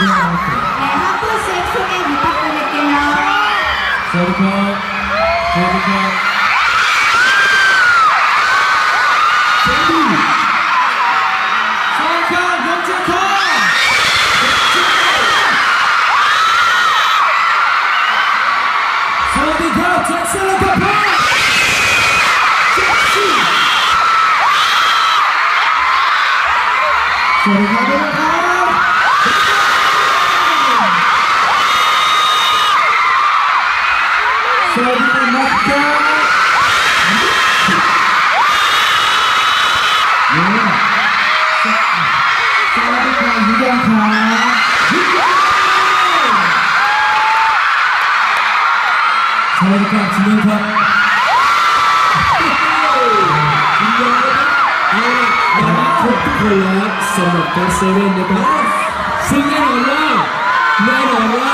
한 분씩 소개 부탁드릴게요. 저부터, 저부터. 제비 สวัสดีนะครับนี่สวัสดีครับพี่ยังครับสวัสดีครับชิลครับครบทุกคนแล้วสำหรับการเซเว่นนะครับซึ่งแน่นอนว่าแน่นอนว่า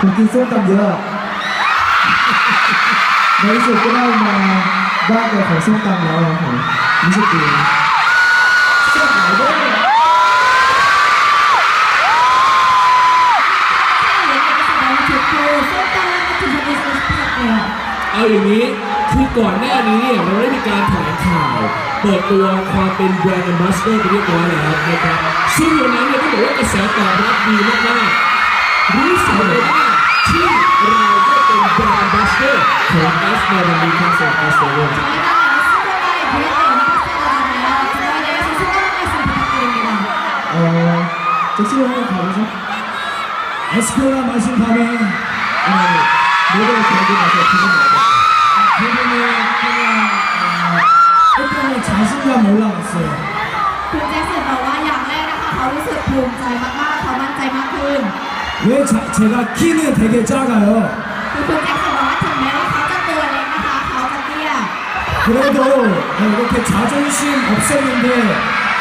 คุณกินส้มตำเยอะในสุดก็ได้มาบ้านเกิของส้มตำแล้วครับผมรู้สึกดีเอายเอาอย่างนี้คือก่อนหน้านี้เนี่ยเราได้มีการแถลงข่าว เปิดตัวความเป็นแบรนด์มบาสเตอร์ไปเรียบร้อยแล้วนะครับซึ่งวันนั้นเนี่ยต้องบอกว่ากระแสตอบรับดีมากๆรู้สึกเลยว่า ที่เราได้เป็นแบรนด์ a m b a s s a d o r ของ S ในวันนี้ครับสำหรับ S เลย 저희가 에스코바의 브랜드 엠바사더잖아요. 그거에 대해서 소감 한 말씀 부탁드립니다. 어 잭슨 형님 가보죠 에스코라 마신 밤에 어, 노래 들고 나서 기분 나요 기분은 그냥 어, 일단은 자신감 올라갔어요 คุณแจ็คสันบอกว่าอย่างแรกนะคะเขารู้สึกภูมิใจมากๆเขามั่นใจมากขึ้น 왜 자, 제가 키는 되게 작아요 คือคุณแจ็คสันบอกว่าถึงแม้ว่าเขาจะตัวเล็กนะคะเขาจะเตี้ย 그래도 어, 이렇게 자존심 없었는데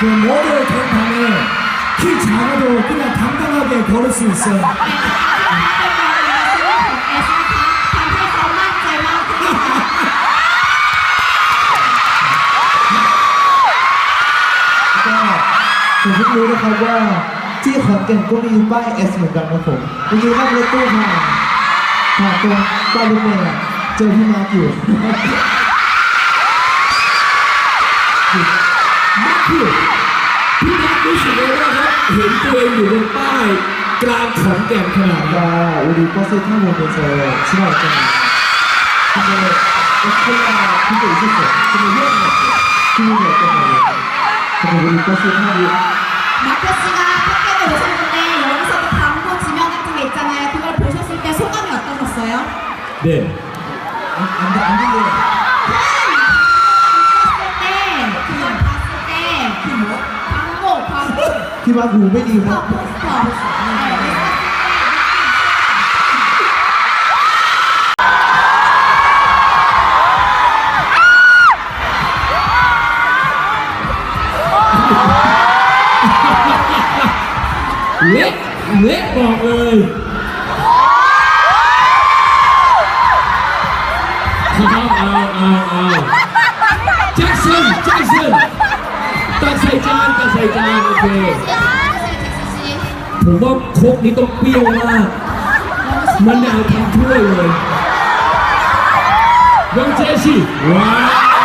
그 모델 된 밤에 키 작아도 그냥 당당하게 걸을 수 있어요 แต่นะคะที่เขาเป็นแบรนด์แอมบาสเดอร์ของเอสนะคะทำให้เขามั่นใจมากขึ้นค่ะ ก็ผมเพิ่งรู้นะครับว่า ที่ขอนแก่นก็มีป้ายเอสเหมือนกันนะผมเมื่อกี้นั่งรถตู้ผ่านผ่านตรงป้ายรถเมล์อะเจอพี่มาร์คอยู่ มักคือพี่นัทรู้สึกเลยว่าครับเห็นตัวเองอยู่บนป้ายกลางขอนแก่นขนาดนี้ 아까 우리 버스 타고 오면서 지나갔잖아요. 근데 에스컬라 그게 있었어요. 근데 희한한 것 같아요. 기분이 어떤 거예요? 근데 우리 버스 타고 มาร์ค씨가 팬게임에 오셨는데 여기서도 광고 지명 같은 게 있잖아요. 그걸 보셨을 때 소감이 어떠셨어요? 네 안, 안, 돼, 안. 봤을 때 그걸 봤을 때그 뭐? 광고 광고 기막 우베디 포스터 막 포스터 เละเละบอกเลยเอาเอาเอาเอาแจ็คสันแจ็คสันตักใส่จานตักใส่จานโอเคผมว่าโคกนี้ต้องเปรี้ยวมากมะนาวทั้งถ้วยเลยยองเจชิว้าว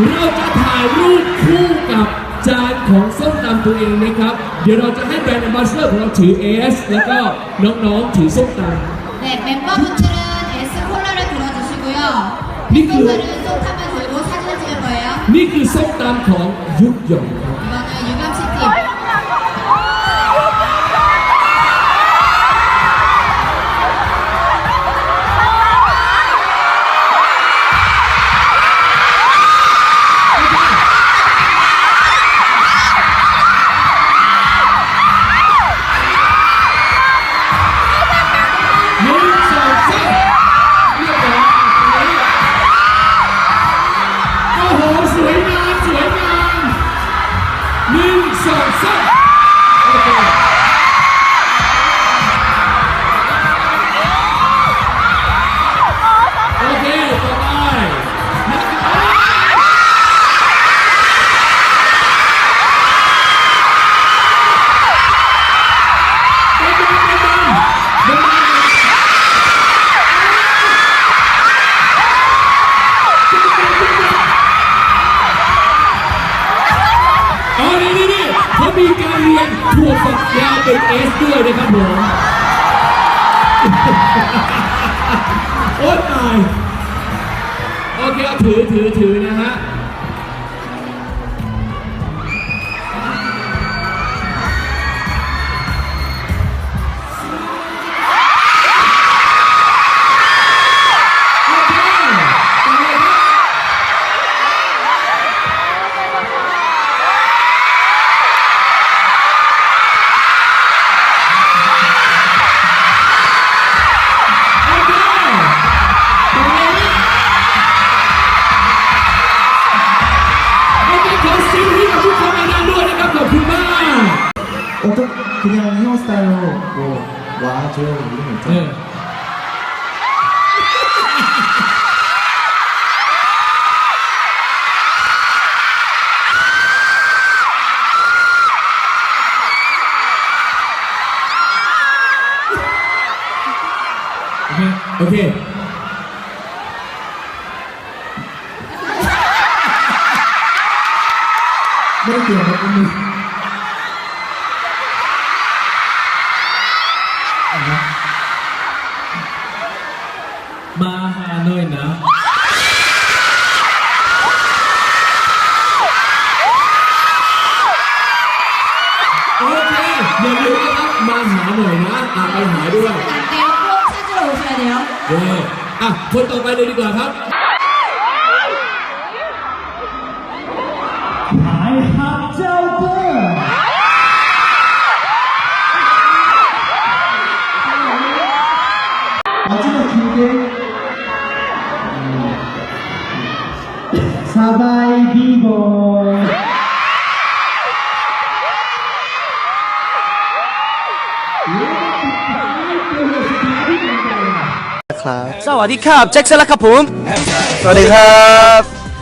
เค เราจะถ่ายรูปคู่กับจานของส้มตำตัวเองนะครับ เดี๋ยวเราจะให้แบรนด์แอมบาสเดอร์ของเราถือเอสแล้วก็น้องๆถือส้มตำ 네, 멤버분들은 S 콜라를 들어주시고요. 미끄러. 멤버들은 쏙한번 들고 사진을 찍을 거예요. นี่คือส้มตำของยุกหยองครับ 이거는 ห เคเอาถือถือถือนะฮะ 와, 저 이름 네. 있 죠? 오케 이. 머리 띄 워. โอเคอย่าลืมนะครับมาหาหน่อยนะอะไปหาด้วยแล้พวกฉันจะรู้ใเดียวเอออะคนต่อไปเลยดีกว่าครับหายหักเจ้าเพื่อนอาจจะคิดเองสบายดีบ่ วัสดีครับแจ็คสันละครับผมสวัสดีครับ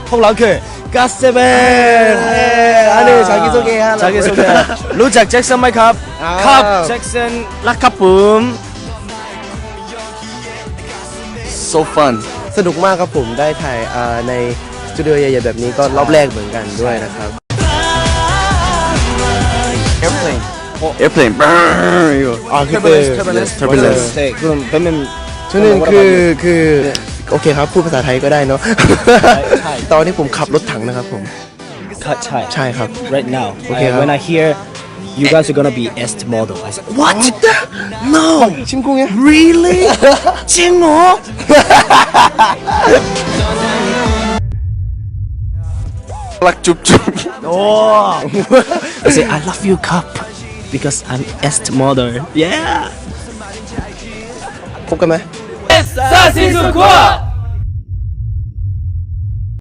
พวกเราคือกัสเซเบนอันนี้자기소개하 자기소개รู้จักแจ็คสันไหมครับครับแจ็คสันละครับผม so fun สนุกมากครับผมได้ถ่ายอ่าในสตูดิโอใหญ่ๆแบบนี้ก็รอบแรกเหมือนกันด้วยนะครับ airplane airplaneอยู่อ๋อคือ turbulence turbulence turbulence 네 그럼 빼면 ชุดหนึ่งคือคือโอเคครับ พูดภาษาไทยก็ได้เนาะใช่ ตอนนี้ผมขับรถถังนะครับผม cut Thai ใช่ครับ right now. Okay, I- huh? when I hear you guys are gonna be est model, I said, What? no ชิมกุ้งเนี่ย really จริงเหรอ รักจุบจุบ I said, I love you, cup, because I'm est model. Yeah. คบกันไหม 사시수쿠아!